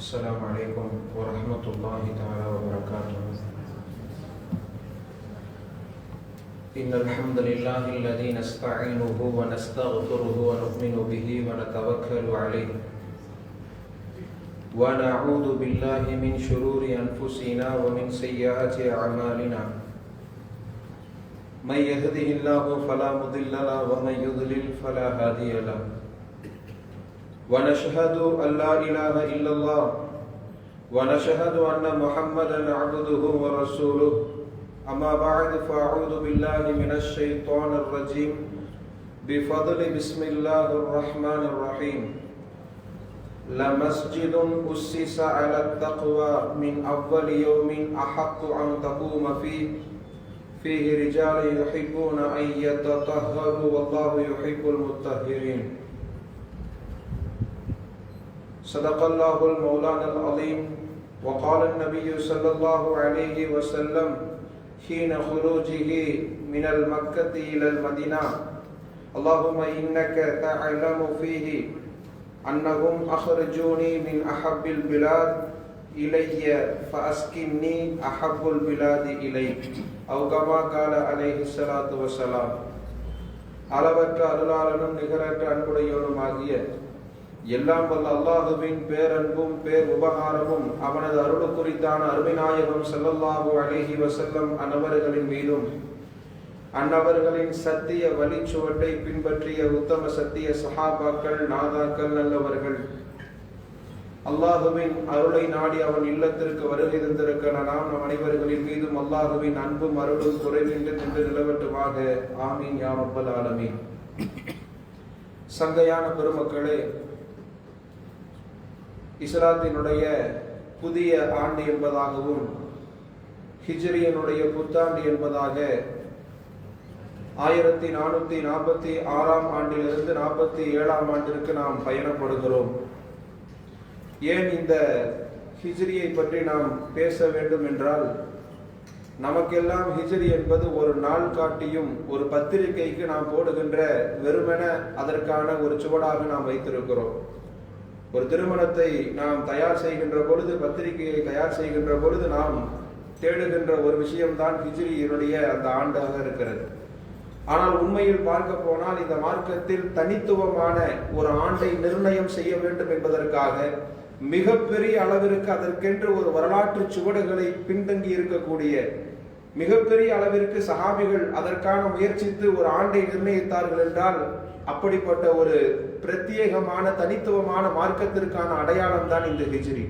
السلام عليكم ورحمة الله تعالى وبركاته. إن الحمد لله الذي نستعينه ونستغفره ونؤمن به ونتوكل عليه. ونعوذ بالله من شرور أنفسنا ومن سيئات أعمالنا. من يهده الله فلا مضل له ومن يضلل فلا هادي له. ونشهد أن لا إله إلا الله. ونشهد أن محمدا عبده ورسوله. أما بعد فأعوذ بالله من الشيطان الرجيم. بفضل بسم الله الرحمن الرحيم. لمسجد أسس على التقوى من أول يوم أحق أن تقوم فيه. فيه رجال يحبون أن يتطهروا والله يحب المطهرين. صدق الله المولانا العظيم وقال النبي صلى الله عليه وسلم حين خروجه من المكة إلى المدينة اللهم إنك تعلم فيه أنهم أخرجوني من أحب البلاد إلي فأسكنني أحب البلاد إليك أو كما قال عليه الصلاة والسلام அளவற்ற அருளாளனும் நிகரற்ற அன்புடையவனுமாகிய எல்லாம் வல்ல அல்லாஹுவின் பேரன்பும் பேர் உபகாரமும் அவனது அருள் குறித்தான அருமைநாயகம் செல்லல்லாஹு அழகி வசல்லம் அன்னவர்களின் மீதும் அன்னவர்களின் சத்திய வழிச்சுவட்டை பின்பற்றிய உத்தம சத்திய சஹாபாக்கள் நாதாக்கள் நல்லவர்கள். அல்லாஹுவின் அருளை நாடி அவன் இல்லத்திற்கு வருகை தந்திருக்க நாம் நம் அனைவர்களின் மீதும் அல்லாஹுவின் அன்பும் அருளும் குறைவின்றி நின்று நிலவட்டுமாக. ஆமீன் யாமப்பல் ஆலமீன். சங்கையான பெருமக்களே இஸ்லாத்தினுடைய புதிய ஆண்டு என்பதாகவும் ஹிஜ்ரியனுடைய புத்தாண்டு என்பதாக ஆயிரத்தி நானூத்தி நாற்பத்தி ஆறாம் ஆண்டிலிருந்து நாற்பத்தி ஏழாம் ஆண்டிற்கு நாம் பயணப்படுகிறோம். ஏன் இந்த ஹிஜ்ரியை பற்றி நாம் பேச வேண்டும் என்றால் நமக்கெல்லாம் ஹிஜ்ரி என்பது ஒரு நாள் காட்டியும் ஒரு பத்திரிகைக்கு நாம் போடுகின்ற வெறுமென அதற்கான ஒரு சுவடாக நாம் வைத்திருக்கிறோம். ஒரு திருமணத்தை நாம் தயார் செய்கின்ற பொழுது பத்திரிகையை தயார் செய்கின்ற பொழுது நாம் தேடுகின்ற ஒரு விஷயம்தான் ஹிஜ்ரியினுடைய அந்த ஆண்டாக இருக்கிறது. ஆனால் உண்மையில் பார்க்க போனால் இந்த மார்க்கத்தில் தனித்துவமான ஒரு ஆண்டை நிர்ணயம் செய்ய வேண்டும் என்பதற்காக மிகப்பெரிய அளவிற்கு அதற்கென்று ஒரு வரலாற்று சுவடுகளை பின்தங்கி இருக்கக்கூடிய மிகப்பெரிய அளவிற்கு சஹாபிகள் அதற்கான முயற்சித்து ஒரு ஆண்டை நிர்ணயித்தார்கள் என்றால் அப்படிப்பட்ட ஒரு பிரத்யேகமான தனித்துவமான மார்க்கத்திற்கான அடையாளம் தான் இந்த ஹிஜ்ரி.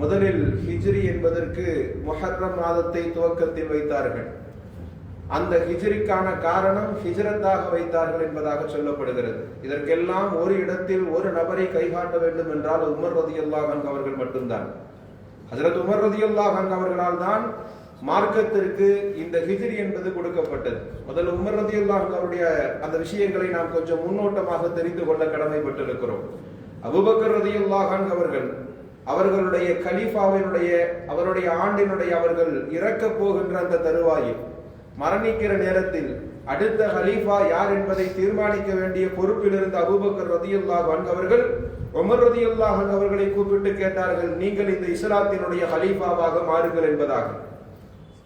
முதலில் ஹிஜ்ரி என்பதற்கு மொஹர்ரம் மாதத்தை துவக்கத்தில் வைத்தார்கள். அந்த ஹிஜ்ரிக்கான காரணம் ஹிஜ்ரத்தாக வைத்தார்கள் என்பதாக சொல்லப்படுகிறது. இதற்கெல்லாம் ஒரு இடத்தில் ஒரு நபரை கைகாட்ட வேண்டும் என்றால் உமர் ரதி அவர்கள் மட்டும்தான். ஹசரத் உமர் ரதி அவர்களால் தான் மார்க்கத்திற்கு இந்த ஹிஜ்ரி என்பது கொடுக்கப்பட்டது. முதல் உமர் ரதி அல்லாஹன் அவருடைய அந்த விஷயங்களை நாம் கொஞ்சம் முன்னோட்டமாக தெரிந்து கொள்ள கடமைப்பட்டிருக்கிறோம். அபுபக்கர் ரதி அவர்கள் அவர்களுடைய கலீஃபாவினுடைய அவருடைய ஆண்டினுடைய அவர்கள் இறக்கப் போகின்ற அந்த தருவாயில் மரணிக்கிற நேரத்தில் அடுத்த ஹலீஃபா யார் என்பதை தீர்மானிக்க வேண்டிய பொறுப்பில் இருந்த அபுபக்கர் ரதியுல்லா அவர்கள் உமர் ரதியுல்லா அவர்களை கூப்பிட்டு கேட்டார்கள் நீங்கள் இந்த இஸ்லாத்தினுடைய ஹலீஃபாவாக மாறுங்கள் என்பதாக.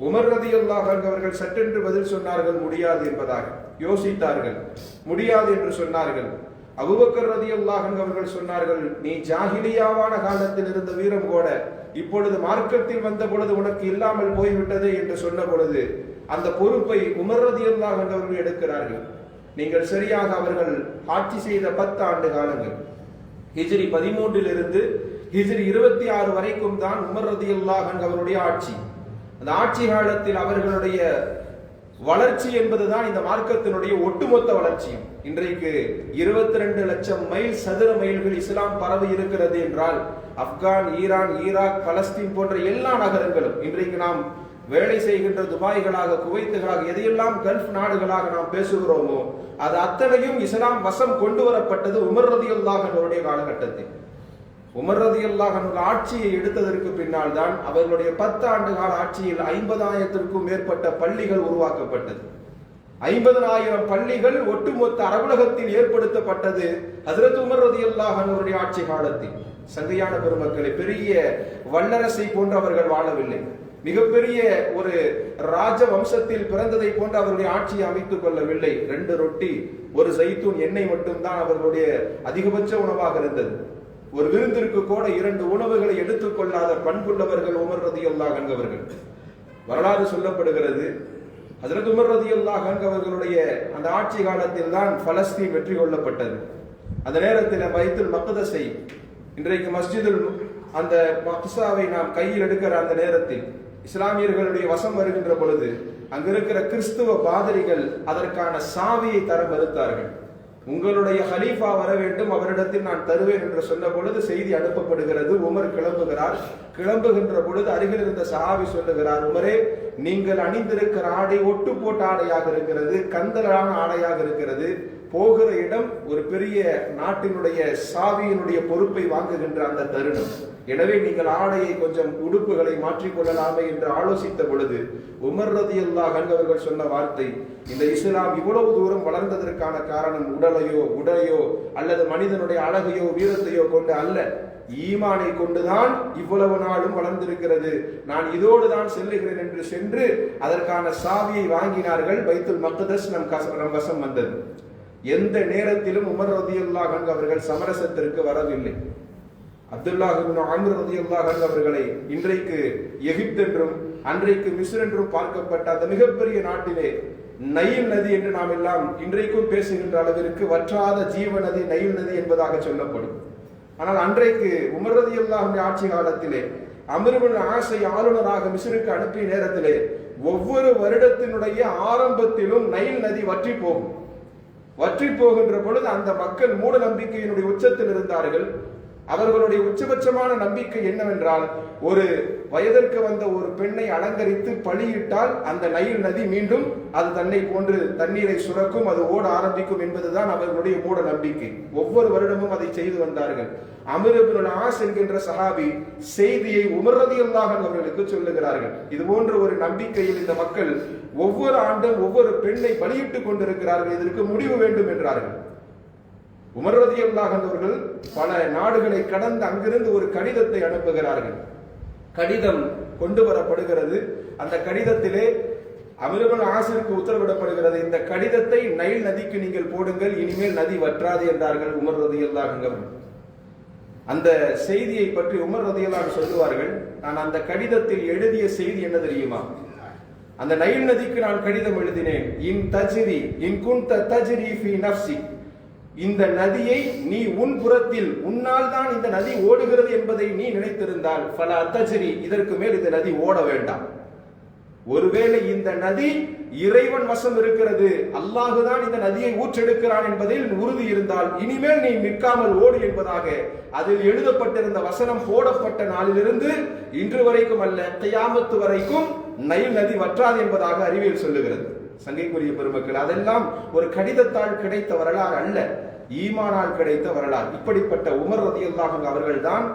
உமர் ரதியுல்லாஹ் அவர்கள் சட்டென்று பதில் சொன்னார்கள் முடியாது என்பதாக. யோசித்தார்கள். முடியாது என்று சொன்னார்கள். அபுபக்கர் ரதி அவர்கள் சொன்னார்கள் நீ ஜாகிலியாவான காலத்தில் இருந்த வீரம் கூட இப்பொழுது மார்க்கத்தில் வந்த பொழுது உனக்கு இல்லாமல் போய்விட்டது என்று சொன்ன பொழுது அந்த பொறுப்பை உமர் ரதி அவர்கள் எடுக்கிறார்கள். நீங்கள் சரியாக அவர்கள் ஆட்சி செய்த பத்து ஆண்டு காலங்கள். ஹிஜ்ரி பதிமூன்றிலிருந்து ஹிஜ்ரி இருபத்தி ஆறு வரைக்கும் தான் உமர் ரதி அவருடைய ஆட்சி. அந்த ஆட்சி காலத்தில் அவர்களுடைய வளர்ச்சி என்பதுதான் இந்த மார்க்கத்தினுடைய ஒட்டுமொத்த வளர்ச்சியும். இன்றைக்கு இருபத்தி ரெண்டு லட்சம் மைல் சதுர மைல்கள் இஸ்லாம் பரவி இருக்கிறது என்றால் ஆப்கான் ஈரான் ஈராக் பலஸ்தீன் போன்ற எல்லா நகரங்களும் இன்றைக்கு நாம் வேலை செய்கின்ற துபாய்களாக குவைத்துகளாக எதையெல்லாம் கல்ஃப் நாடுகளாக நாம் பேசுகிறோமோ அது அத்தனையும் இஸ்லாம் வசம் கொண்டு வரப்பட்டது உமர் ரதி காலகட்டத்தில். உமர்ரதி அல்லாஹனுடைய ஆட்சியை எடுத்ததற்கு பின்னால் தான் அவர்களுடைய பத்து ஆண்டு கால ஆட்சியில் ஐம்பதாயிரத்திற்கும் மேற்பட்ட பள்ளிகள் உருவாக்கப்பட்டது. ஐம்பதனாயிரம் பள்ளிகள் ஒட்டுமொத்த அரபுலகத்தில் ஏற்படுத்தப்பட்டது ஹசரத் உமர் ரதி அவருடைய ஆட்சி காலத்தில். சங்கையான பெருமக்களை பெரிய வல்லரசை போன்று அவர்கள் வாழவில்லை. மிகப்பெரிய ஒரு ராஜ வம்சத்தில் பிறந்ததை போன்று அவருடைய ஆட்சியை அமைத்துக் கொள்ளவில்லை. ரெண்டு ரொட்டி ஒரு சைத்தூன் எண்ணெய் மட்டும்தான் அவர்களுடைய அதிகபட்ச உணவாக இருந்தது. ஒரு விருந்திற்கு கூட இரண்டு உணவுகளை எடுத்துக்கொள்ளாத பண்புள்ளவர்கள் உமர் ரதியுல்லாஹ் என்பவர்கள் வரலாறு சொல்லப்படுகிறது. அதற்கு உமர் ரதியுல்லாஹ் அவர்களுடைய அந்த ஆட்சி காலத்தில் தான் பலஸ்தீன் வெற்றி கொள்ளப்பட்டது. அந்த நேரத்தில் பைத்துல் மக்தஸை இன்றைக்கு மஸ்ஜிதுல் அந்த மக்சாவை நாம் கையில் எடுக்கிற அந்த நேரத்தில் இஸ்லாமியர்களுடைய வசம் வருகின்ற பொழுது அங்கிருக்கிற கிறிஸ்துவ பாதிரிகள் அதற்கான சாவியை தர மறுத்தார்கள். உங்களுடைய ஹலீஃபா வர வேண்டும் அவரிடத்தில் நான் தருவேன் என்று சொன்ன பொழுது செய்தி அனுப்பப்படுகிறது. உமர் கிளம்புகிறார். கிளம்புகின்ற பொழுது அருகில் இருந்த சஹாபி சொல்லுகிறார் உமரே நீங்கள் அணிந்திருக்கிற ஆடை ஒட்டு போட்ட ஆடையாக இருக்கிறது கந்தலான ஆடையாக இருக்கிறது. போகிற இடம் ஒரு பெரிய நாட்டினுடைய சாவியினுடைய பொறுப்பை வாங்குகின்ற அந்த தருணம். எனவே நீங்கள் ஆடையை கொஞ்சம் உடுப்புகளை மாற்றிக்கொள்ளலாமே என்று ஆலோசித்த பொழுது உமர் ரதி அவர்கள் சொன்ன வார்த்தை இந்த இஸ்லாம் இவ்வளவு தூரம் வளர்ந்ததற்கான காரணம் உடலையோ உடையோ அல்லது மனிதனுடைய அழகையோ வீரத்தையோ கொண்டு அல்ல. ஈமானை கொண்டுதான் இவ்வளவு நாளும் வளர்ந்திருக்கிறது. நான் இதோடு தான் செல்லுகிறேன் என்று சென்று அதற்கான சாவியை வாங்கினார்கள். பைத்துல் மக்தஸ் நம் கச- நம் வசம் வந்தது. எந்த நேரத்திலும் உமர் ரதியுல்லாஹ் அவர்கள் சமரசத்திற்கு வரவில்லை. அப்துல்லாஹ் இப்னு அம்ர் ரதியுல்லாஹ் அவர்களை இன்றைக்கு எகிப்து என்றும் அன்றைக்கு மிஸ்ர் என்றும் பார்க்கப்பட்ட அந்த மிகப்பெரிய நாட்டிலே நயில் நதி என்று நாம் எல்லாம் இன்றைக்கும் பேசுகின்ற அளவிற்கு வற்றாத ஜீவ நதி நயில் நதி என்பதாக சொல்லப்படும். ஆனால் அன்றைக்கு உமர் ரதியுல்லாஹ் ஆட்சி காலத்திலே அமிர்வன் ஆசை ஆளுநராக மிஸ்ருக்கு அனுப்பிய நேரத்திலே ஒவ்வொரு வருடத்தினுடைய ஆரம்பத்திலும் நைல் நதி வற்றி போகும் வற்றி போகின்ற பொழுது அந்த மக்கள் மூட நம்பிக்கையினுடைய உச்சத்தில் இருந்தார்கள். அவர்களுடைய உச்சபட்சமான நம்பிக்கை என்னவென்றால் ஒரு வயதிற்கு வந்த ஒரு பெண்ணை அலங்கரித்து பலியிட்டால் அந்த நைல் நதி மீண்டும் அது தன்னை போன்று தண்ணீரை சுரக்கும் அது ஓட ஆரம்பிக்கும் என்பதுதான் அவர்களுடைய மூட நம்பிக்கை. ஒவ்வொரு வருடமும் அதை செய்து வந்தார்கள். அமிர்பின் ஆஸ் என்கின்ற சஹாபி செய்தியை உமர்றதியல்லாக அவர்களுக்கு சொல்லுகிறார்கள். இது போன்ற ஒரு நம்பிக்கையில் இந்த மக்கள் ஒவ்வொரு ஆண்டும் ஒவ்வொரு பெண்ணை பலியிட்டுக் கொண்டிருக்கிறார்கள் இதற்கு முடிவு வேண்டும் என்றார்கள். உமர் ரதியல்லாஹ் அவர்கள் பல நாடுகளை கடந்து அங்கிருந்து ஒரு கடிதத்தை அனுப்புகிறார்கள். கடிதம் கொண்டு வரப்படுகிறது. அந்த கடிதத்திலே அமிர்பன் ஆசிற்கு உத்தரவிடப்படுகிறது இந்த கடிதத்தை நைல் நதிக்கு நீங்கள் போடுங்கள் இனிமேல் நதி வற்றாது என்றார்கள் உமர் ரதியல்லாஹ் அந்த செய்தியை பற்றி உமர் ரதியல்லாஹ் சொல்லுவார்கள் நான் அந்த கடிதத்தில் எழுதிய செய்தி என்ன தெரியுமா? அந்த நைல் நதிக்கு நான் கடிதம் எழுதினேன். இன் தஜிரி இன் குன் தஜ்ரி ஃபி நஃப்சி இந்த நதியை நீ உன் புறத்தில் உன்னால் தான் இந்த நதி ஓடுகிறது என்பதை நீ நினைத்திருந்தால் பல அத்தஜரி இதற்கு மேல் இந்த நதி ஓட வேண்டாம். ஒருவேளை இந்த நதி இறைவன் வசம் இருக்கிறது அல்லாஹுதான் இந்த நதியை ஊற்றெடுக்கிறான் என்பதில் உறுதி இருந்தால் இனிமேல் நீ நிற்காமல் ஓடு என்பதாக அதில் எழுதப்பட்டிருந்த வசனம் போடப்பட்ட நாளிலிருந்து இன்று வரைக்கும் அல்ல கையாமத்து வரைக்கும் நைல் நதி வற்றாது என்பதாக அறிவியல் சொல்லுகிறது. சங்கைக்குரிய பெருமக்கள் அதெல்லாம் ஒரு கடிதத்தால் கிடைத்த வரலாறு அல்ல. ஈமானால் கிடைத்த வரலாறு. இப்படிப்பட்ட உமர் ரதியுல்லாஹ் அவர்கள் தான்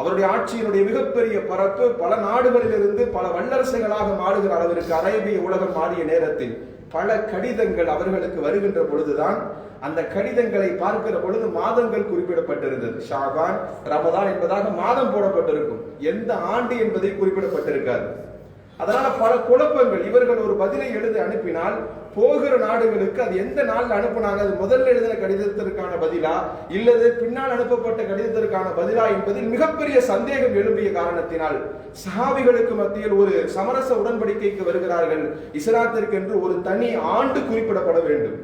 அவருடைய ஆட்சியினுடைய மிகப்பெரிய பரப்பு பல நாடுகளிலிருந்து பல வல்லரசுகளாக மாறுகிற அளவிற்கு அரேபிய உலகம் மாறிய நேரத்தில் பல கடிதங்கள் அவர்களுக்கு வருகின்ற பொழுதுதான் அந்த கடிதங்களை பார்க்கிற பொழுது மாதங்கள் குறிப்பிடப்பட்டிருந்தது. ஷாபான் ரமதான் என்பதாக மாதம் போடப்பட்டிருக்கும். எந்த ஆண்டு என்பதை குறிப்பிடப்பட்டிருக்காது. அதனால பல குழப்பங்கள். இவர்கள் ஒரு பதிலை எழுதி அனுப்பினால் போகிற நாடுகளுக்கு அது எந்த நாளில் அனுப்புனாங்க? அது முதல்ல எழுதின கடிதத்திற்கான பதிலா? இல்லது பின்னால் அனுப்பப்பட்ட கடிதத்திற்கான பதிலா என்பதில் மிகப்பெரிய சந்தேகம் எழும்பிய காரணத்தினால் சஹாபிகளுக்கு மத்தியில் ஒரு சமரச உடன்படிக்கைக்கு வருகிறார்கள். இஸ்லாத்திற்கு என்று ஒரு தனி ஆண்டு குறிப்பிடப்பட வேண்டும்.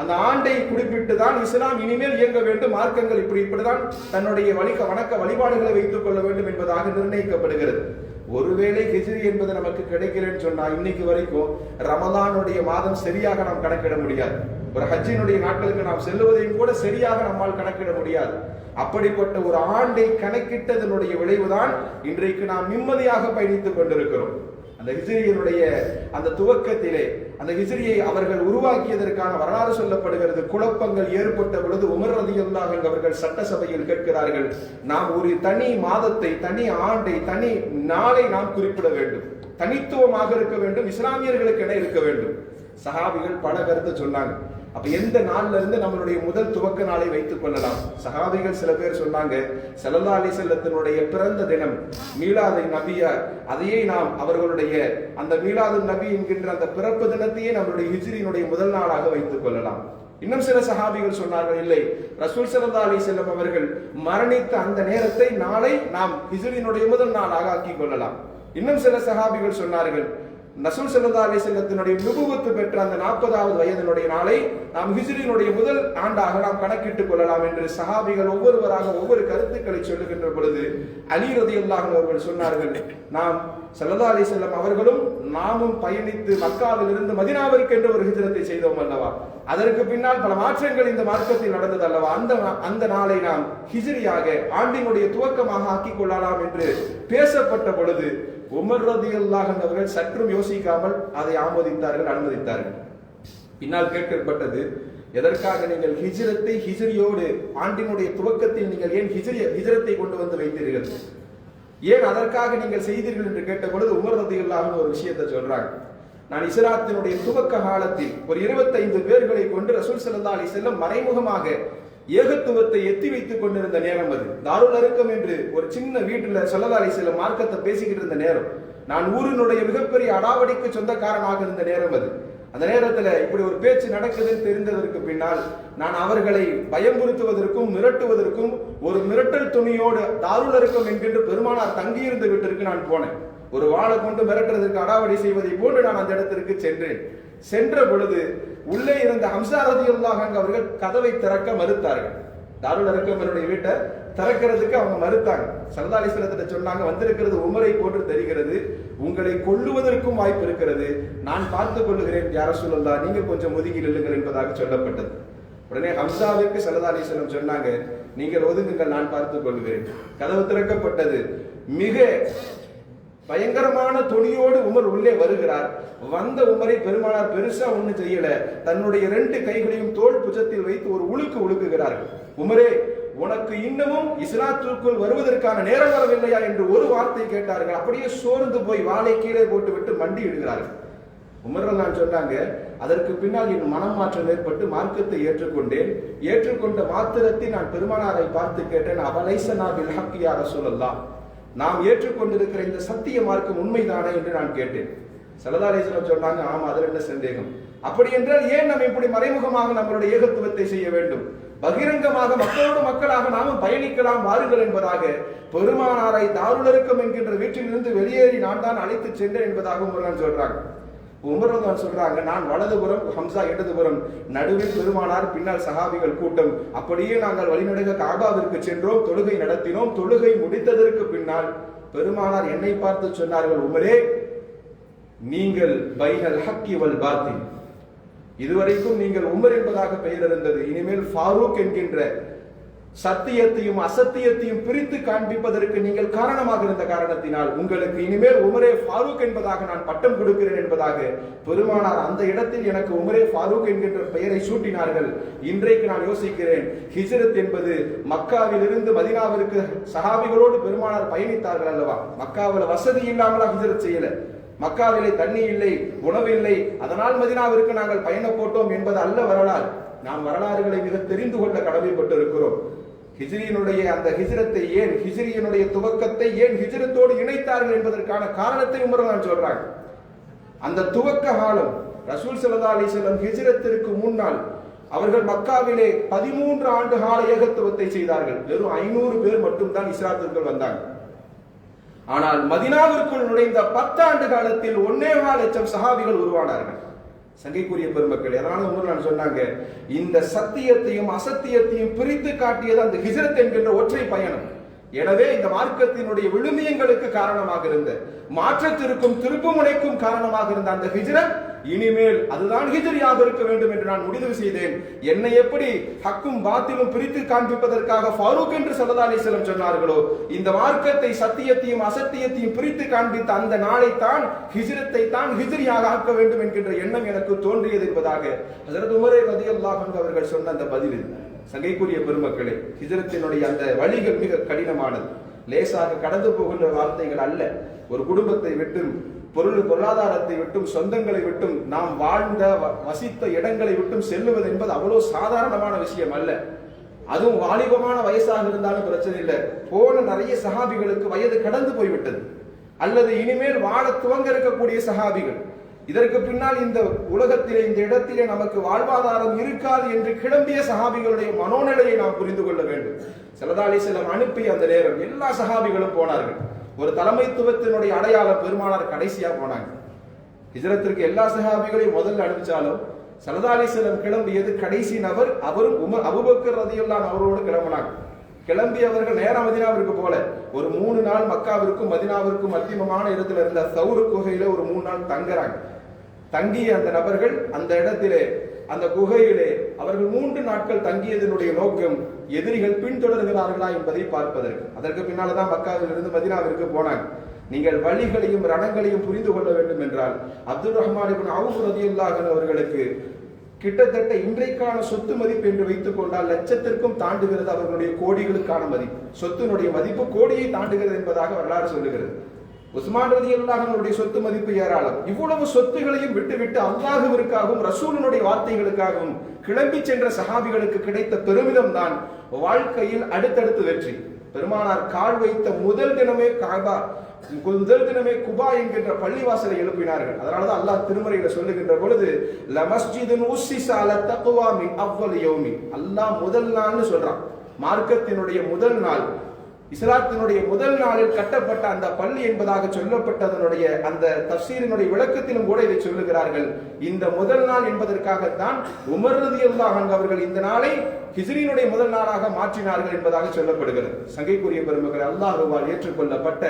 அந்த ஆண்டை குறிப்பிட்டு தான் இஸ்லாம் இனிமேல் இயங்க வேண்டும். மார்க்கங்கள் இப்படி இப்படிதான் தன்னுடைய வணிக வணக்க வழிபாடுகளை வைத்துக் கொள்ள வேண்டும் என்பதாக நிர்ணயிக்கப்படுகிறது. ஒருவேளை ஹிஜ்ரி என்பது நமக்கு கிடைக்கலன்னு சொன்னா இன்னைக்கு வரைக்கும் ரமதானுடைய மாதம் சரியாக நாம் கணக்கிட முடியாது. ஒரு ஹஜ்ஜினுடைய நாட்களுக்கு நாம் செல்லுவதையும் கூட சரியாக நம்மால் கணக்கிட முடியாது. அப்படிப்பட்ட ஒரு ஆண்டை கணக்கிட்டதனுடைய விளைவுதான் இன்றைக்கு நாம் நிம்மதியாக பயணித்துக் கொண்டிருக்கிறோம். அந்த ஹிஜ்ரியினுடைய அந்த துவக்கத்திலே அந்த ஹிசிரியை அவர்கள் உருவாக்கியதற்கான வரலாறு சொல்லப்படுகிறது. குழப்பங்கள் ஏற்பட்ட பொழுது உமர் ரதியுல்லாஹ் அவர்கள் சட்டசபையில் கேட்கிறார்கள் நாம் ஒரு தனி மாதத்தை தனி ஆண்டை தனி நாளை நாம் குறிப்பிட வேண்டும். தனித்துவமாக இருக்க வேண்டும் இஸ்லாமியர்களுக்கு என இருக்க வேண்டும். சஹாபிகள் பல கருத்து சொன்னாங்க. அப்ப எந்த நாள்ல இருந்து நம்மளுடைய முதல் துவக்க நாளை வைத்துக் கொள்ளலாம்? சகாபிகள் சில பேர் சொன்னாங்க செல்லல்லா அலி செல்லத்தினுடைய பிறந்த தினம் மீளாதை நபியார் அதையே நாம் அவர்களுடைய அந்த மீளாது நபி என்கின்ற அந்த பிறப்பு தினத்தையே நம்மளுடைய ஹிஜ்ரியினுடைய முதல் நாளாக வைத்துக் கொள்ளலாம். இன்னும் சில சகாபிகள் சொன்னார்கள் இல்லை ரசூல் சரதா அலி செல்லம் அவர்கள் மரணித்த அந்த நேரத்தை நாளை நாம் ஹிஜ்ரியினுடைய முதல் நாளாக ஆக்கிக் கொள்ளலாம். இன்னும் சில சகாபிகள் சொன்னார்கள் நசூல் செல்லதா அலி செல்லத்தினுடைய நுபுவத்து பெற்ற அந்த நாற்பதாவது வயதினுடைய நாளை நாம் ஹிஜ்ரியினுடைய முதல் ஆண்டாக நாம் கணக்கிட்டுக் கொள்ளலாம் என்று சஹாபிகள் ஒவ்வொருவராக ஒவ்வொரு கருத்துக்களை சொல்லுகின்ற பொழுது அலி ரதியுல்லாஹ் அவர்கள் சொன்னார்கள் நாம் செல்லதா அலி செல்லம் அவர்களும் நாமும் பயணித்து மக்காவில் இருந்து மதினாவிற்கு என்று ஒரு ஹிஜ்ரத்தை செய்தோம் அல்லவா? அதற்கு பின்னால் பல மாற்றங்கள் இந்த மார்க்கத்தில் நடந்தது அல்லவா? அந்த அந்த நாளை நாம் ஹிஜ்ரியாக ஆண்டினுடைய துவக்கமாக ஆக்கிக் கொள்ளலாம் என்று பேசப்பட்ட பொழுது உமர் ரதியுல்லாஹ் அவர்கள் சற்றும் யோசிக்காமல் அதை ஆமோதித்தார்கள் அனுமதித்தார்கள். பின்னால் கேட்கப்பட்டது எதற்காக நீங்கள் ஹிஜ்ரத்தை ஹிஜ்ரியோடு ஆண்டினுடைய துவக்கத்தில் நீங்கள் ஏன் ஹிஜ்ரி ஹிஜ்ரத்தை கொண்டு வந்து வைத்தீர்கள்? ஏன் அதற்காக நீங்கள் செய்தீர்கள்? என்று கேட்ட பொழுது உமர் அல்லாஹன் ஒரு விஷயத்தை சொல்றாங்க. நான் இஸ்லாத்தினுடைய துவக்க காலத்தில் ஒரு இருபத்தைந்து பேர்களை கொண்டு ரசூல் ஸல்லல்லாஹு அலைஹி செல்லம் மறைமுகமாக ஏகத்துவத்தை எத்தி வைத்துக் கொண்டிருந்த நேரம் அது. தாருல் அருக்கம் என்று ஒரு சின்ன வீட்டுல ஸல்லல்லாஹு சில மார்க்கத்தை பேசிக்கிட்டு இருந்த நேரம். நான் ஊரினுடைய மிகப்பெரிய அடாவடிக்கு சொந்தக்காரனாக இருந்த நேரம் அது. அந்த நேரத்துல இப்படி ஒரு பேச்சு நடக்குதுன்னு தெரிந்ததற்கு பின்னால் நான் அவர்களை பயமுறுத்துவதற்கும் மிரட்டுவதற்கும் ஒரு மிரட்டல் துணியோடு தாருல் அருக்கம் என்கின்ற பெருமானார் தங்கியிருந்த வீட்டிற்கு நான் போனேன். ஒரு வாழை கொண்டு மிரட்டுறதற்கு அடாவடி செய்வதை போன்று நான் அந்த இடத்திற்கு சென்றேன். சென்ற பொழுது உள்ளே இருந்த ஹம்சா ரதியுல்லாஹ் அவர்கள் கதவை திறக்க மறுத்தார்கள். தாருல் அருக்கம் வீட்டை திறக்கிறதுக்கு அவங்க மறுத்தாங்க. சரதாலீஸ்வரத்திட்ட சொன்னாங்க வந்திருக்கிறது உமரை போன்று தெரிகிறது உங்களை கொள்ளுவதற்கும் வாய்ப்பு இருக்கிறது. நான் பார்த்துக் கொள்ளுகிறேன் யார சொல்லலா நீங்க கொஞ்சம் ஒதுங்கி நில்லுங்கள் என்பதாக சொல்லப்பட்டது. உடனே ஹம்சாவிற்கு சரதாலீஸ்வரம் சொன்னாங்க நீங்கள் ஒதுங்குங்கள் நான் பார்த்துக் கொள்கிறேன். கதவு திறக்கப்பட்டது. மிக பயங்கரமான துணியோடு உமர் உள்ளே வருகிறார். வந்த உமரை பெருமானார் பெருசா ஒண்ணு செய்யல. தன்னுடைய ரெண்டு கைகளையும் தோல் புஜத்தில் வைத்து ஒரு உழுக்கு உழுக்குகிறார்கள் உமரே உனக்கு இன்னமும் இஸ்லாத்திற்குள் வருவதற்கான நேரம் வரவில்லையா என்று ஒரு வார்த்தை கேட்டார்கள். அப்படியே சோர்ந்து போய் வாளை கீழே போட்டுவிட்டு மண்டி இடுகிறார்கள் உமர்லாம் சொன்னாங்க அதற்கு பின்னால் என் மனம் மாற்றம் ஏற்பட்டு மார்க்கத்தை ஏற்றுக்கொண்டேன். ஏற்றுக்கொண்ட மாத்திரத்தை நான் பெருமானாரை பார்த்து கேட்டேன். அவலைசனா பில் சொல்லலாம் நாம் ஏற்றுக்கொண்டிருக்கிற இந்த சத்திய மார்க்கம் உண்மைதானே என்று நான் கேட்டேன். சலதாரேஸ்வரம் சொன்னாங்க ஆமா அதில் என்ன சந்தேகம்? அப்படி என்றால் ஏன் நம்ம இப்படி மறைமுகமாக நம்மளுடைய ஏகத்துவத்தை செய்ய வேண்டும்? பகிரங்கமாக மக்களோடு மக்களாக நாமும் பயணிக்கலாம் வாருங்கள் என்பதாக பெருமானாரை தாருளருக்கம் என்கின்ற வீட்டிலிருந்து வெளியேறி நான் தான் அழைத்து சென்றேன் என்பதாகவும் ஒரு நான் சொல்றாங்க. உமர்தான் சொல்றாங்க நான் வலதுபுறம் ஹம்சா இடதுபுறம் நடுவில் பெருமானார் பின்னால் சஹாபிகள் கூட்டம். அப்படியே நாங்கள் வழிநடுக காபாவிற்கு சென்றோம் தொழுகை நடத்தினோம் தொழுகை முடித்ததற்கு பின்னால் பெருமானார் என்னை பார்த்து சொன்னார்கள் உமரே நீங்கள் பைனல் ஹக்கி வல் இதுவரைக்கும் நீங்கள் உமர் என்பதாக பெயர் இருந்தது இனிமேல் ஃபாரூக் என்கின்ற சத்தியத்தையும் அசத்தியத்தையும் பிரித்து காண்பிப்பதற்கு நீங்கள் காரணமாக இருந்த காரணத்தினால் உங்களுக்கு இனிமேல் உமரே ஃபாரூக் என்பதாக நான் பட்டம் கொடுக்கிறேன் என்பதாக பெருமானார் அந்த இடத்தில் எனக்கு உமரே ஃபாரூக் என்கின்ற பெயரை சூட்டினார்கள். இன்றைக்கு நான் யோசிக்கிறேன் ஹிஜ்ரத் என்பது மக்காவிலிருந்து மதினாவிற்கு சஹாபிகளோடு பெருமானார் பயணித்தார்கள் அல்லவா? மக்காவில் வசதி இல்லாமலா ஹிஜ்ரத் செய்யல? மக்காவிலே தண்ணி இல்லை உணவு இல்லை அதனால் மதினாவிற்கு நாங்கள் பயணம் போட்டோம் என்பது அல்ல வரலாறு. நாம் வரலாறுகளை மிக தெரிந்து கொள்ள கடமைப்பட்டு இருக்கிறோம் ஹிஜ்ரியினுடைய அந்த ஹிஜ்ரத்தை ஏன் ஹிஜ்ரியினுடைய துவக்கத்தை ஏன் ஹிஜ்ரத்தோடு இணைத்தார்கள் என்பதற்கான காரணத்தை உமரலாம் சொல்றாங்க. அந்த துவக்க காலம் ரசூல் சல்லா அலி செல்லம் ஹிஜ்ரத்திற்கு முன்னால் அவர்கள் மக்காவிலே பதிமூன்று ஆண்டு கால ஏகத்துவத்தை செய்தார்கள். வெறும் ஐநூறு பேர் மட்டும்தான் இஸ்லாத்திற்குள் வந்தாங்க. ஆனால் மதினாவிற்குள் நுழைந்த பத்தாண்டு காலத்தில் ஒன்னே லட்சம் சஹாபிகள் உருவானார்கள். சங்கைக்குரிய பெருமக்கள் எதனால உமர் சொன்னாங்க இந்த சத்தியத்தையும் அசத்தியத்தையும் பிரித்து காட்டியது அந்த ஹிஜரத் என்கின்ற ஒற்றை பயணம். எனவே இந்த மார்க்கத்தினுடைய விழுமியங்களுக்கு காரணமாக இருந்த மாற்றத்திற்கும் திருப்புமுனைக்கும் காரணமாக இருந்த அந்த ஹிஜ்ரத் இனிமேல் அதுதான் ஹிஜரியாக இருக்க வேண்டும் என்று நான் முடிவு செய்தேன். என்னை எப்படி ஹக்கும் பாத்திலும் பிரித்து காண்பிப்பதற்காக ஃபாரூக் என்று சல்லா அலிஸ்லம் சொன்னார்களோ இந்த மார்க்கத்தை சத்தியத்தையும் அசத்தியத்தையும் பிரித்து காண்பித்த அந்த நாளை தான் தான் ஹிஜரியாக ஆக்க வேண்டும் என்கின்ற எண்ணம் எனக்கு தோன்றியது என்பதாக ஹசரத் உமரே ரதியல்லாஹ் அவர்கள் சொன்ன அந்த பதில் சங்கைக்குரிய பெருமக்களே ஹிஜரத்தினுடைய அந்த வழிகள் மிக கடினமானது. லேசாக கடந்து போகின்ற வார்த்தைகள் அல்ல. ஒரு குடும்பத்தை விட்டும் பொருள் பொருளாதாரத்தை விட்டும் சொந்தங்களை விட்டும் நாம் வாழ்ந்த வ- வசித்த இடங்களை விட்டும் செல்லுவது என்பது அவ்வளோ சாதாரணமான விஷயம் அல்ல. அதுவும் வாலிபமான வயசாக இருந்தாலும் பிரச்சனை இல்லை. போன நிறைய சகாபிகளுக்கு வயது கடந்து போய்விட்டது. அல்லது இனிமேல் வாழ துவங்க இருக்கக்கூடிய சகாபிகள் இதற்கு பின்னால் இந்த உலகத்திலே இந்த இடத்திலே நமக்கு வாழ்வாதாரம் இருக்காது என்று கிளம்பிய சஹாபிகளுடைய மனோநிலையை நாம் புரிந்து கொள்ள வேண்டும். செல்லதாலி செல்லம் அனுப்பி அந்த நேரம் எல்லா சஹாபிகளும் போனார்கள். ஒரு தலைமைத்துவத்தினுடைய அடையாளம் பெருமானார் கடைசியா போனாங்க. ஹிஜரத்திற்கு எல்லா சஹாபிகளையும் முதல்ல அனுப்பிச்சாலும் சலதாலி செல்லம் கிளம்பியது கடைசி நபர் அவரும் உமர் அபுபக்கர் ரதியுல்லான் அவரோடு கிளம்பினாங்க. கிளம்பியவர்கள் நேரம் மதினாவிற்கு போல. ஒரு மூணு நாள் மக்காவிற்கும் மதினாவிற்கும் மத்தியமமான இடத்துல இருந்த சவுரு குகையில ஒரு மூணு நாள் தங்குறாங்க. தங்கிய அந்த நபர்கள் அந்த இடத்திலே அந்த குகையிலே அவர்கள் மூன்று நாட்கள் தங்கியதனுடைய நோக்கம் எதிரிகள் பின்தொடர்கிறார்களா என்பதை பார்ப்பதற்கு. அதற்கு பின்னால்தான் மக்காவில் இருந்து மதினாவிற்கு போனாங்க நீங்கள் வழிகளையும் ரணங்களையும் புரிந்து கொள்ள வேண்டும் என்றால் அப்துல் ரஹ்மான் இப்னு அவுஃப் அவர்களுக்கு கிட்டத்தட்ட இன்றைக்கான சொத்து மதிப்பு என்று வைத்துக் கொண்டால் லட்சத்திற்கும் தாண்டுகிறது அவர்களுடைய கோடிகளுக்கான மதிப்பு. சொத்தினுடைய மதிப்பு கோடியை தாண்டுகிறது என்பதாக வரலாறு சொல்லுகிறது. உஸ்மான் ரதி அல்லாஹனுடைய சொத்து மதிப்பு ஏராளம். இவ்வளவு சொத்துகளையும் விட்டுவிட்டு அல்லாஹுவிற்காகவும் ரசூலினுடைய வார்த்தைகளுக்காகவும் கிளம்பி சென்ற சஹாபிகளுக்கு கிடைத்த பெருமிதம் தான் வாழ்க்கையில் அடுத்தடுத்து வெற்றி. பெருமானார் கால் வைத்த முதல் தினமே காபா முதல் தினமே குபா என்கின்ற பள்ளிவாசலை எழுப்பினார்கள். அதனாலதான் அல்லாஹ் திருமறையில சொல்லுகின்ற பொழுது லமஸ்ஜிதின் உசிசால அலா தக்வா மின் அவ்வல் அல்லாஹ் முதல் நாள்னு சொல்றான். மார்க்கத்தினுடைய முதல் நாள். இஸ்லாத்தினுடைய முதல் நாளில் கட்டப்பட்ட அந்த பள்ளி என்பதாக சொல்லப்பட்டதனுடைய அந்த தப்சீரினுடைய விளக்கத்திலும் கூட இதை சொல்லுகிறார்கள். இந்த முதல் நாள் என்பதற்காகத்தான் உமர் ரதியல்லாஹு அவர்கள் இந்த நாளை ஹிஜ்ரியினுடைய முதல் நாளாக மாற்றினார்கள் என்பதாக சொல்லப்படுகிறது. சங்கைக்குரிய பெருமக்கள் அல்லாஹுவால் ஏற்றுக்கொள்ளப்பட்ட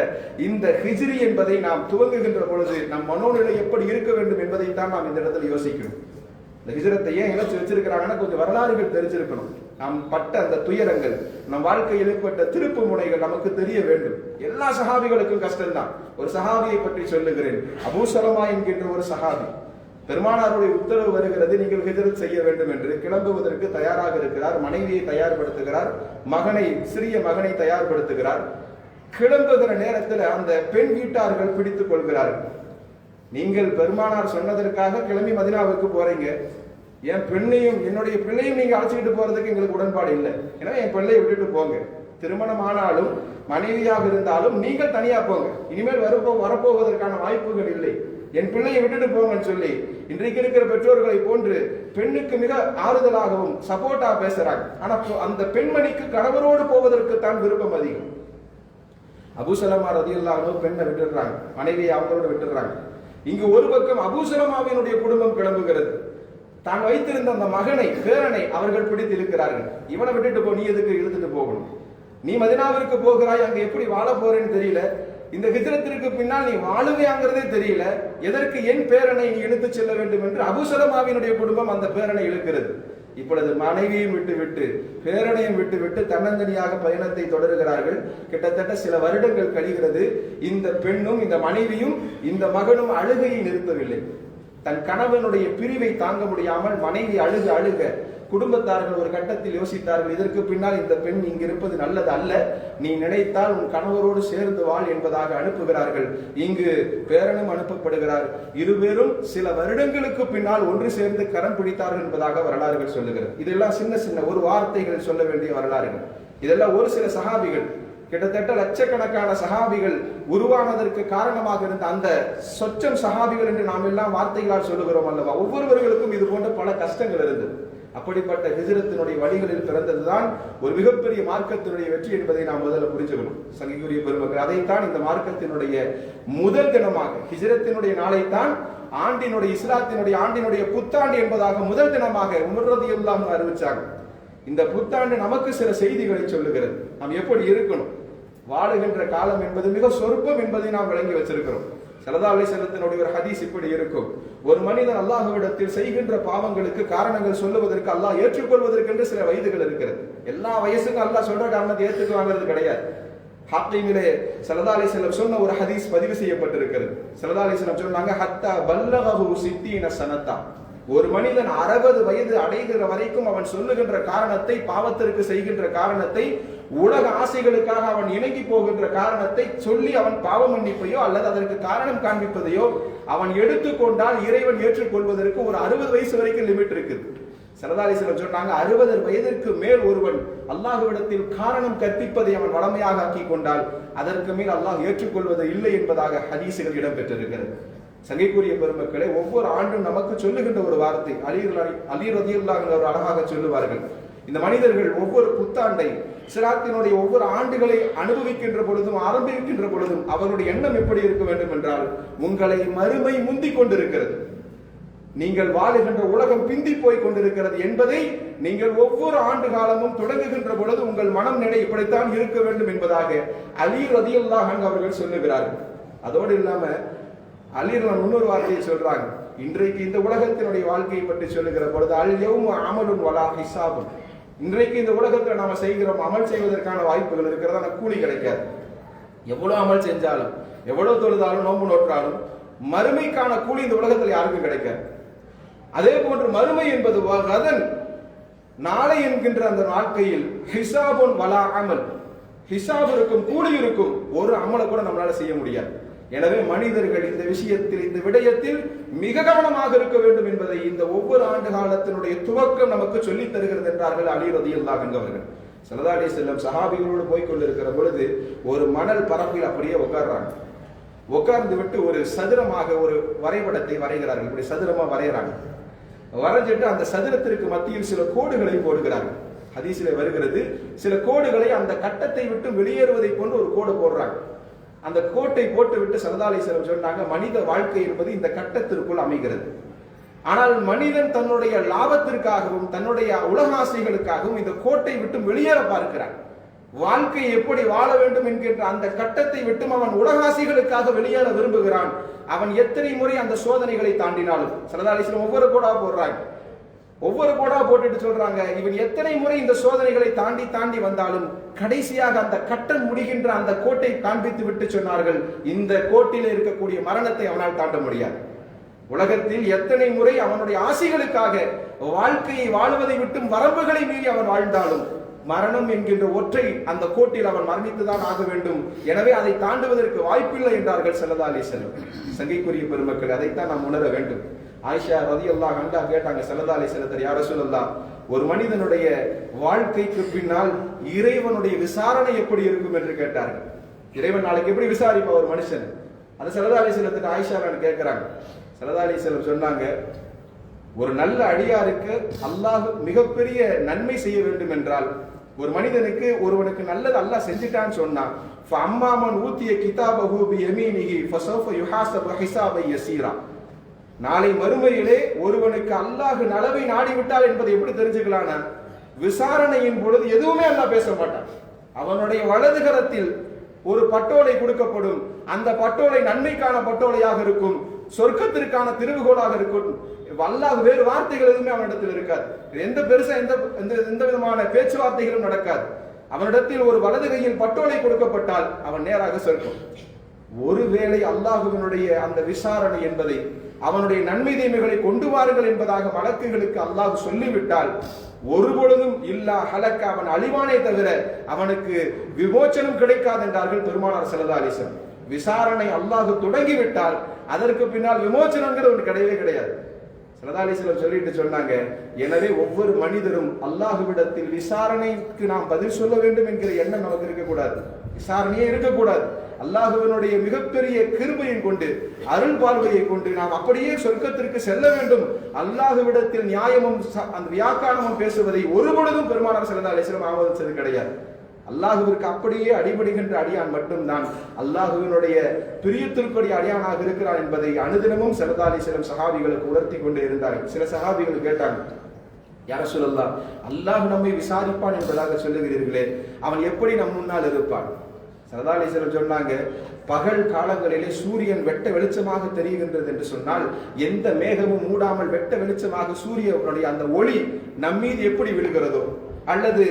இந்த ஹிஜ்ரி என்பதை நாம் துவங்குகின்ற பொழுது நம் மனோநிலை எப்படி இருக்க வேண்டும் என்பதை தான் நாம் இந்த இடத்துல யோசிக்கணும். இந்த ஹிஜரத்தை ஏன் இணைச்சு வச்சிருக்கிறாங்கன்னா கொஞ்சம் வரலாறுகள் தெரிஞ்சிருக்கணும். நாம் பட்ட அந்த துயரங்கள் நம் வாழ்க்கையில் ஏற்பட்ட திருப்பு முனைகள் நமக்கு தெரிய வேண்டும். எல்லா சஹாபிகளுக்கும் கஷ்டம்தான். ஒரு சஹாபியை பற்றி சொல்லுகிறேன். அபூசலமா என்கின்ற ஒரு சஹாபி. பெருமானாருடைய உத்தரவு வருகிறது நீங்கள் ஹிஜரத் செய்ய வேண்டும் என்று. கிளம்புவதற்கு தயாராக இருக்கிறார் மனைவியை தயார்படுத்துகிறார் மகனை சிறிய மகனை தயார்படுத்துகிறார். கிளம்புகிற நேரத்தில் அந்த பெண் வீட்டார்கள் பிடித்துக் கொள்கிறார்கள். நீங்கள் பெருமானார் சொன்னதற்காக கிளம்பி மதினாவுக்கு போறீங்க. என் பெண்ணையும் என்னுடைய பிள்ளையும் நீங்க அழைச்சிக்கிட்டு போறதுக்கு எங்களுக்கு உடன்பாடு இல்லை. ஏன்னா என் பிள்ளையை விட்டுட்டு போங்க. திருமணம் ஆனாலும் மனைவியாக இருந்தாலும் நீங்கள் தனியா போங்க. இனிமேல் வரப்போ வரப்போவதற்கான வாய்ப்புகள் இல்லை. என் பிள்ளையை விட்டுட்டு போங்கன்னு சொல்லி இன்றைக்கு இருக்கிற பெற்றோர்களை போன்று பெண்ணுக்கு மிக ஆறுதலாகவும் சப்போர்ட்டா பேசுறாங்க. ஆனா அந்த பெண்மணிக்கு கணவரோடு போவதற்கு தான் விருப்பம் அதிகம். அபுசலமா ரதியுல்லாஹு பெண்ணை விட்டுடுறாங்க. மனைவியை அவங்களோட விட்டுடுறாங்க. இங்கு ஒரு பக்கம் அபூசலமாவினுடைய குடும்பம் கிளம்புகிறது. தான் வைத்திருந்த அந்த மகனை பேரனை அவர்கள் பிடித்து இழுக்கிறார்கள் இவனை விட்டுட்டு போ நீ எதுக்கு இழுத்துட்டு போகணும்? நீ மதினாவிற்கு போகிறாய் அங்க எப்படி வாழ போறேன்னு தெரியல. இந்த ஹிஜரத்திற்கு பின்னால் நீ வாழுவையாங்கிறதே தெரியல. எதற்கு என் பேரனை நீ இழுத்து செல்ல வேண்டும் என்று அபுசலமாவினுடைய குடும்பம் அந்த பேரனை இழுக்கிறது. இப்பொழுது மனைவியும் விட்டுவிட்டு பேரனையும் விட்டுவிட்டு தன்னந்தனியாக பயணத்தை தொடர்கிறார்கள். கிட்டத்தட்ட சில வருடங்கள் கழிகிறது. இந்த பெண்ணும் இந்த மனைவியும் இந்த மகனும் அழுகையை நிறுத்தவில்லை. தன் கணவனுடைய பிரிவை தாங்க முடியாமல் மனைவி அழுக அழுக குடும்பத்தார்கள் ஒரு கட்டத்தில் யோசித்தார்கள் இதற்கு பின்னால் இந்த பெண் இங்கு இருப்பது நல்லது அல்ல. நீ நினைத்தால் உன் கணவரோடு சேர்ந்து வாழ் என்பதாக அனுப்புகிறார்கள். இங்கு பேரனும் அனுப்பப்படுகிறார். இருவரும் சில வருடங்களுக்கு பின்னால் ஒன்று சேர்ந்து கரம் பிடித்தார்கள் என்பதாக வரலாறுகள் சொல்லுகிறது. இதெல்லாம் சின்ன சின்ன ஒரு வார்த்தைகள் சொல்ல வேண்டிய வரலாறுகள். இதெல்லாம் ஒரு சில சகாபிகள் கிட்டத்தட்ட லட்சக்கணக்கான சஹாபிகள் உருவானதற்கு காரணமாக இருந்த அந்த சொச்சம் சஹாபிகள் என்று நாம் எல்லாம் வார்த்தைகளால் சொல்லுகிறோம் அல்லவா? ஒவ்வொருவர்களுக்கும் இது போன்ற பல கஷ்டங்கள் இருந்தது. அப்படிப்பட்ட ஹிஜரத்தினுடைய வழிகளில் பிறந்ததுதான் ஒரு மிகப்பெரிய மார்க்கத்தினுடைய வெற்றி என்பதை நாம் முதல்ல புரிஞ்சுக்கணும். சங்கிக்குரிய பெருமக்கள் அதைத்தான் இந்த மார்க்கத்தினுடைய முதல் தினமாக ஹிஜரத்தினுடைய நாளைத்தான் ஆண்டினுடைய இஸ்லாத்தினுடைய ஆண்டினுடைய புத்தாண்டு என்பதாக முதல் தினமாக உமர்றது அறிவிச்சாங்க. இந்த புத்தாண்டு நமக்கு சில செய்திகளை சொல்லுகிறது. நாம் எப்படி இருக்கணும்? வாழுகின்ற காலம் என்பது மிக சொற்பம் என்பதை நாம் விளங்கி வச்சிருக்கிறோம். சலதா அலை ஒரு ஹதீஸ் இப்படி இருக்கும். ஒரு மனிதன் அல்லாஹுவிடத்தில் செய்கின்ற பாவங்களுக்கு காரணங்கள் சொல்லுவதற்கு அல்லாஹ் ஏற்றுக்கொள்வதற்கென்று சில வயதுகள் இருக்கிறது. எல்லா வயசுக்கும் அல்லாஹ் சொல்ற காரணத்தை ஏற்றுக்குவாங்கிறது கிடையாது. ஹாக்கிமிலே சலதா அலை செல்லம் சொன்ன ஒரு ஹதீஸ் பதிவு செய்யப்பட்டிருக்கிறது. சலதா அலை செல்லம் சொன்னாங்க ஹத்தா பல்லகஹு சித்தீன சனத்தா. ஒரு மனிதன் அறுபது வயது அடைகிற வரைக்கும் அவன் சொல்லுகின்ற காரணத்தை பாவத்திற்கு செய்கின்ற காரணத்தை உலக ஆசைகளுக்காக அவன் இணங்கி போகின்ற காரணத்தை சொல்லி அவன் பாவ மன்னிப்பையோ அல்லது அதற்கு காரணம் காண்பிப்பதையோ அவன் எடுத்துக்கொண்டால் இறைவன் ஏற்றுக்கொள்வதற்கு ஒரு அறுபது வயசு வரைக்கும் லிமிட் இருக்குது. சரதாரிசனம் சொன்னாங்க அறுபது வயதிற்கு மேல் ஒருவன் அல்லாஹுவிடத்தில் காரணம் கற்பிப்பதை அவன் வளமையாக ஆக்கி கொண்டால் அதற்கு மேல் அல்லாஹ் ஏற்றுக்கொள்வது இல்லை என்பதாக ஹதீசுகள் இடம்பெற்றிருக்கிறது. சங்கைக்குரிய பெருமக்களே ஒவ்வொரு ஆண்டும் நமக்கு சொல்லுகின்ற ஒரு வார்த்தை அலி அலி ரதியுல்லாஹ் ஒரு அழகாக சொல்லுவார்கள். இந்த மனிதர்கள் ஒவ்வொரு புத்தாண்டை சிராத்தினுடைய ஒவ்வொரு ஆண்டுகளை அனுபவிக்கின்ற பொழுதும் ஆரம்பிக்கின்ற பொழுதும் அவருடைய எண்ணம் எப்படி இருக்க வேண்டும் என்றால் உங்களை மறுமை முந்திக் கொண்டிருக்கிறது. நீங்கள் வாழுகின்ற உலகம் பிந்தி போய் கொண்டிருக்கிறது என்பதை நீங்கள் ஒவ்வொரு ஆண்டு காலமும் தொடங்குகின்ற பொழுது உங்கள் மனம் நிலை இப்படித்தான் இருக்க வேண்டும் என்பதாக அலி ரதியுல்லாஹன் அவர்கள் சொல்லுகிறார்கள். அதோடு இல்லாமல் அலி இன்னொரு வார்த்தையை சொல்றாங்க. இன்றைக்கு இந்த உலகத்தினுடைய வாழ்க்கையை பற்றி சொல்லுகிற பொழுது அல் யௌமு அமலுன் வலா ஹிசாபுன். இன்றைக்கு இந்த உலகத்தில் நாம செய்கிறோம் அமல் செய்வதற்கான வாய்ப்புகள் இருக்கிறது ஆனால் கூலி கிடைக்காது. எவ்வளவு அமல் செஞ்சாலும் எவ்வளவு தொழுதாலும் நோம்பு நோற்றாலும் மறுமைக்கான கூலி இந்த உலகத்தில் யாருக்கும் கிடைக்காது. அதே போன்று மறுமை என்பது ரதன். நாளை என்கின்ற அந்த நாட்கையில் ஹிசாபுன் வலா அமல். ஹிசாப் இருக்கும் கூலி இருக்கும் ஒரு அமலை கூட நம்மளால செய்ய முடியாது. எனவே மனிதர்கள் இந்த விஷயத்தில் இந்த விடயத்தில் மிக கவனமாக இருக்க வேண்டும் என்பதை இந்த ஒவ்வொரு ஆண்டு காலத்தினுடைய துவக்கம் நமக்கு சொல்லித் தருகிறது என்றார்கள் அலிரதி அல்லா என்பவர்கள் சலதாடி செல்லும் சஹாபிகளோடு போய் கொண்டிருக்கிற பொழுது ஒரு மணல் பரப்பில் அப்படியே உட்கார்றாங்க உட்கார்ந்து விட்டு ஒரு சதுரமாக ஒரு வரைபடத்தை வரைகிறார்கள். இப்படி சதுரமா வரைகிறாங்க. வரைஞ்சிட்டு அந்த சதுரத்திற்கு மத்தியில் சில கோடுகளை போடுகிறார்கள். ஹதீசில வருகிறது சில கோடுகளை அந்த கட்டத்தை விட்டு வெளியேறுவதை கொண்டு ஒரு கோடு போடுறாங்க. அந்த கோட்டை போட்டு விட்டு சொன்னாங்க மனித வாழ்க்கை என்பது இந்த கட்டத்திற்குள் அமைகிறது. ஆனால் மனிதன் தன்னுடைய லாபத்திற்காகவும் தன்னுடைய உலக ஆசைகளுக்காகவும் இந்த கோட்டை விட்டு வெளியேற பார்க்கிறான். வாழ்க்கை எப்படி வாழ வேண்டும் என்கின்ற அந்த கட்டத்தை விட்டும் அவன் உலகாசிகளுக்காக வெளியேற விரும்புகிறான். அவன் எத்தனை முறை அந்த சோதனைகளை தாண்டினாலும். சரதாலேஸ்வரம் ஒவ்வொரு கோடா போடுறாங்க. ஒவ்வொரு கோடா போட்டுட்டு சொல்றாங்க இவன் எத்தனை முறை இந்த சோதனைகளை தாண்டி தாண்டி வந்தாலும் கடைசியாக அந்த கட்டம் முடிகின்ற அந்த கோட்டை காண்பித்து விட்டு சொன்னார்கள். இந்த கோட்டில் இருக்கக்கூடிய மரணத்தை அவனால் தாண்ட முடியாது. உலகத்தில் எத்தனை முறை அவனுடைய ஆசைகளுக்காக வாழ்க்கையை வாழ்வதை விட்டும் வரம்புகளை மீறி அவன் வாழ்ந்தாலும் மரணம் என்கின்ற ஒற்றை அந்த கோட்டில் அவன் மரணித்துதான் ஆக வேண்டும். எனவே அதை தாண்டுவதற்கு வாய்ப்பில்லை என்றார்கள் செல்லதாலே செல்வம். சங்கைக்குரிய பெருமக்கள் அதைத்தான் நாம் உணர வேண்டும். ஆயிஷா ரதி அல்லா கண்டா கேட்டாங்க செல்லதாலை செல்லத்தர் யார சொல்லலாம் ஒரு மனிதனுடைய வாழ்க்கைக்கு பின்னால் இறைவனுடைய விசாரணை எப்படி இருக்கும் என்று கேட்டார்கள். இறைவன் நாளைக்கு எப்படி விசாரிப்பா ஒரு மனுஷன்? அந்த செல்லதா அலி செல்லத்தின் ஆயிஷா கேட்கிறாங்க. செல்லதா செல்லம் சொன்னாங்க ஒரு நல்ல அடியாருக்கு அல்லாஹ் மிகப்பெரிய நன்மை செய்ய வேண்டும் என்றால் ஒரு மனிதனுக்கு ஒருவனுக்கு நல்லது அல்லாஹ் செஞ்சுட்டான்னு சொன்னான் அம்மாமன் ஊத்திய கிதாபஹு பி யமீனிஹி ஃபஸௌஃப யுஹாஸபு ஹிசாபை யசீரா. நாளை மறுமையிலே ஒருவனுக்கு அல்லாஹ் நலவை நாடிவிட்டால் என்பதை எப்படி தெரிஞ்சுக்கலாம்னா விசாரணையின் பொழுது எதுவுமே அல்லாஹ் பேச மாட்டான். அவனுடைய வலது கரத்தில் ஒரு பட்டோலை கொடுக்கப்படும். அந்த பட்டோலை நன்மைக்கான பட்டோலையாக இருக்கும். சொர்க்கத்திற்கான திருவுகோலாக இருக்கும். அல்லாஹ் வேறு வார்த்தைகள் எதுவுமே அவனிடத்தில் இருக்காது. எந்த பெருசா எந்த எந்த எந்த விதமான பேச்சுவார்த்தைகளும் நடக்காது. அவனிடத்தில் ஒரு வலது கையில் பட்டோலை கொடுக்கப்பட்டால் அவன் நேராக சொர்க்கம். ஒருவேளை அல்லாஹுவினுடைய அந்த விசாரணை என்பதை அவனுடைய நன்மை தீமைகளை கொண்டு வாருங்கள் என்பதாக வழக்குகளுக்கு அல்லாஹ் சொல்லிவிட்டால் ஒரு பொழுதும் இல்லா ஹலக்க அவன் அழிவானே தவிர அவனுக்கு விமோச்சனம் கிடைக்காது என்றார்கள் பெருமானார் செல்லதா விசாரணை அல்லாஹ் தொடங்கிவிட்டால் அதற்கு பின்னால் விமோச்சனங்கிறது ஒன்று கிடையவே கிடையாது. சரதாலிஸ்லம் சொல்லிட்டு சொன்னாங்க எனவே ஒவ்வொரு மனிதரும் அல்லாஹுவிடத்தில் விசாரணைக்கு நாம் பதில் சொல்ல வேண்டும் என்கிற எண்ணம் நமக்கு இருக்கக்கூடாது. விசாரணையே இருக்கக்கூடாது. அல்லாஹுவனுடைய மிகப்பெரிய கிருபையை கொண்டு அருள் பார்வையை கொண்டு நாம் அப்படியே சொர்க்கத்திற்கு செல்ல வேண்டும். அல்லாஹுவிடத்தில் நியாயமும் அந்த வியாக்கானமும் பேசுவதை ஒரு பொழுதும் பெருமானார் சிறந்த அலிஸ்லம் ஆவதிச்சது கிடையாது. அல்லாஹுவிற்கு அப்படியே அடிபடுகின்ற அடியான் மட்டும்தான். அல்லாஹுவினுடைய பிரியத்திற்குரிய அடியானாக இருக்கிறான் என்பதை அனுதினமும் சரதாலி சிலம் சஹாபிகளுக்கு உணர்த்தி கொண்டு இருந்தார்கள். சில சகாபிகள் கேட்டாங்க யார சொல்லலாம் அல்லாஹ் நம்மை விசாரிப்பான் என்பதாக சொல்லுகிறீர்களே அவன் எப்படி நம் முன்னால் இருப்பான்? சரதாலீஸ்வரர் சொன்னாங்க பகல் காலங்களிலே சூரியன் வெட்ட வெளிச்சமாக தெரிகின்றது என்று சொன்னால் எந்த மேகமும் மூடாமல் வெட்ட வெளிச்சமாக சூரியனுடைய அந்த ஒளி நம்மீது எப்படி விழுகிறதோ அல்லது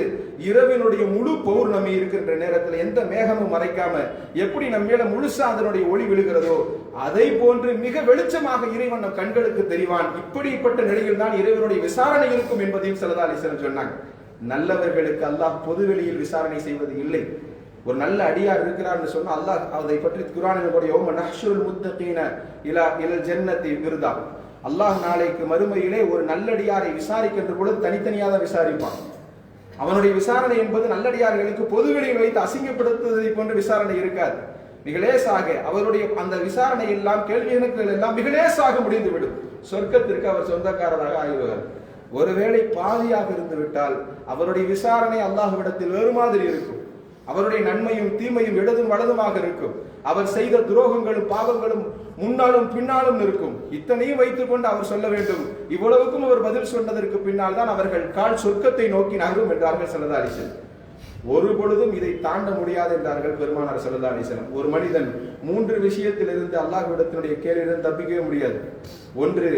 இரவினுடைய முழு பௌர்ணமி இருக்கின்ற நேரத்தில் எந்த மேகமும் மறைக்காம எப்படி நம்ம மேல முழுசா அதனுடைய ஒளி விழுகிறதோ அதை போன்று மிக வெளிச்சமாக இறைவன் நம் கண்களுக்கு தெரிவான். இப்படிப்பட்ட நிலையில் தான் இறைவனுடைய விசாரணை இருக்கும் என்பதையும் சலதாலிசன் சொன்னாங்க. நல்லவர்களுக்கு அல்லாஹ் பொதுவெளியில் விசாரணை செய்வது இல்லை. ஒரு நல்ல அடியார் இருக்கிறார்னு சொன்னால் அல்லாஹ் அதை பற்றி குரானில் கூட யோம நஹ்ஷுல் முத்தகீன இலா இலல் ஜென்னத்தை விருதா. அல்லாஹ் நாளைக்கு மறுமையிலே ஒரு நல்லடியாரை விசாரிக்கின்ற பொழுது தனித்தனியாக தான் விசாரிப்பான். அவனுடைய விசாரணை என்பது நல்லடியார்களுக்கு பொதுவெளியில் வைத்து அசிங்கப்படுத்துவதை போன்ற விசாரணை இருக்காது. மிக லேசாக அவருடைய அந்த விசாரணை எல்லாம் கேள்வி கணக்குகள் எல்லாம் மிக லேசாக முடிந்துவிடும். சொர்க்கத்திற்கு அவர் சொந்தக்காரராக ஆகிவிடுவார். ஒருவேளை பாதியாக இருந்து விட்டால் அவருடைய விசாரணை அல்லாஹ்விடத்தில் வேறு மாதிரி இருக்கும். அவருடைய நன்மையும் தீமையும் இடதும் வலதுமாக இருக்கும். அவர் செய்த துரோகங்களும் பாவங்களும் முன்னாலும் பின்னாலும் இருக்கும். இத்தனையும் வைத்துக் கொண்டு அவர் சொல்ல வேண்டும் இவ்வளவுக்கும் அவர் பதில் சொன்னதற்கு பின்னால் தான் அவர்கள் கால் சொர்க்கத்தை நோக்கி நகரும் என்றார்கள் சல்லா ஒரு பொழுதும் இதை தாண்ட முடியாது என்றார்கள் பெருமானார் சல்லா ஒரு மனிதன் மூன்று விஷயத்திலிருந்து அல்லாஹ்விடத்தினுடைய கேள்வியிலிருந்து தப்பிக்கவே முடியாது. ஒன்று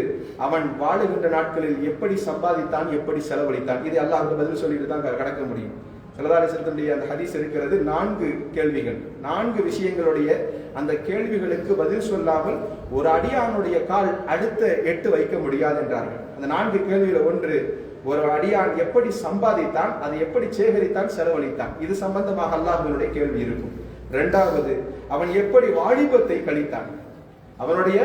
அவன் வாழுகின்ற நாட்களில் எப்படி சம்பாதித்தான் எப்படி செலவழித்தான்? இதை அல்லாஹ் பதில் சொல்லிட்டு தான் கடக்க முடியும். சல்லதாலிசத்தினுடைய அந்த ஹதீஸ் இருக்கிறது நான்கு கேள்விகள். நான்கு விஷயங்களுடைய அந்த கேள்விகளுக்கு பதில் சொல்லாமல் ஒரு அடியானுடைய கால் அடுத்த எட்டு வைக்க முடியாது என்றார்கள். அந்த நான்கு கேள்வியில ஒன்று ஒரு அடியான் எப்படி சம்பாதித்தான் அதை எப்படி சேகரித்தான் செலவழித்தான்? இது சம்பந்தமாக அல்லாஹனுடைய கேள்வி இருக்கும். இரண்டாவது அவன் எப்படி வாலிபத்தை கழித்தான்? அவனுடைய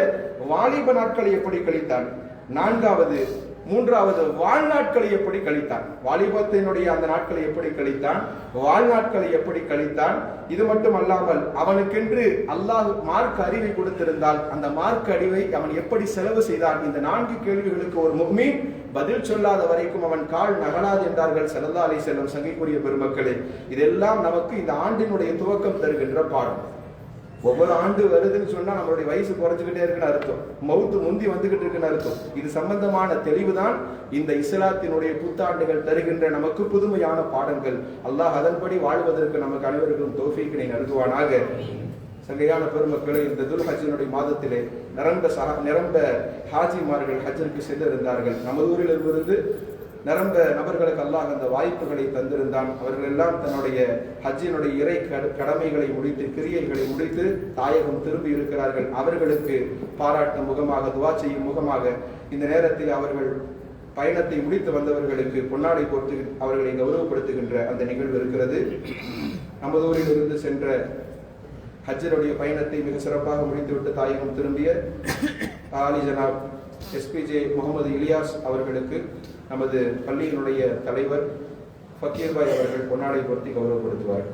வாலிப நாட்களை எப்படி கழித்தான்? நான்காவது மூன்றாவது வாழ்நாட்களை எப்படி கழித்தான்? வாலிபத்தினுடைய அந்த நாட்களை எப்படி கழித்தான்? வாழ்நாட்களை எப்படி கழித்தான்? இது மட்டும் அல்லாமல் அவனுக்கென்று அல்லாஹ் மார்க் அறிவை கொடுத்திருந்தால் அந்த மார்க் அறிவை அவன் எப்படி செலவு செய்தான்? இந்த நான்கு கேள்விகளுக்கு ஒரு முக்மீன் பதில் சொல்லாத வரைக்கும் அவன் கால் நகலாது என்றார்கள் செல்லல்லா அலை செல்லும் சங்கைக்குரிய பெருமக்களே. இதெல்லாம் நமக்கு இந்த ஆண்டினுடைய துவக்கம் தருகின்ற பாடம். ஒவ்வொரு ஆண்டு வருதுன்னு சொன்னா நம்மளுடைய வயசு குறைஞ்சுக்கிட்டே இருக்குன்னு அர்த்தம். மவுத்து முந்தி வந்துகிட்டு இருக்குன்னு அர்த்தம். இது சம்பந்தமான தெளிவுதான் இந்த இஸ்லாத்தினுடைய புத்தாண்டுகள் தருகின்ற நமக்கு புதுமையான பாடங்கள். அல்லாஹ் அதன்படி வாழ்வதற்கு நமக்கு அனைவருக்கும் தோஃபிக்கினை நல்குவானாக. சங்கையான பெருமக்களை இந்த துல் மாதத்திலே நிரம்ப சஹா நிரம்ப ஹாஜிமார்கள் ஹஜ்ஜிற்கு சென்றிருந்தார்கள். நமது ஊரில் இருந்து நிரம்ப நபர்களுக்கு அல்லாஹ் அந்த வாய்ப்புகளை தந்திருந்தான். அவர்கள் எல்லாம் தன்னுடைய ஹஜ்ஜினுடைய இறை கடமைகளை முடித்து கிரியைகளை முடித்து தாயகம் திரும்பி இருக்கிறார்கள். அவர்களுக்கு பாராட்டும் முகமாக துவா செய்யும் முகமாக இந்த நேரத்தில் அவர்கள் பயணத்தை முடித்து வந்தவர்களுக்கு பொன்னாடை போட்டு அவர்களை கௌரவப்படுத்துகின்ற அந்த நிகழ்வு இருக்கிறது. நமது ஊரில் இருந்து சென்ற ஹஜ்ஜருடைய பயணத்தை மிக சிறப்பாக முடித்துவிட்டு தாயகம் திரும்பிய ஆலி ஜனாப் எஸ்பிஜே முகமது இலியாஸ் அவர்களுக்கு நமது பள்ளியினுடைய தலைவர் ஃபக்கீர்பாய் அவர்கள் பொன்னாடை பொருத்தி கௌரவப்படுத்துவார்.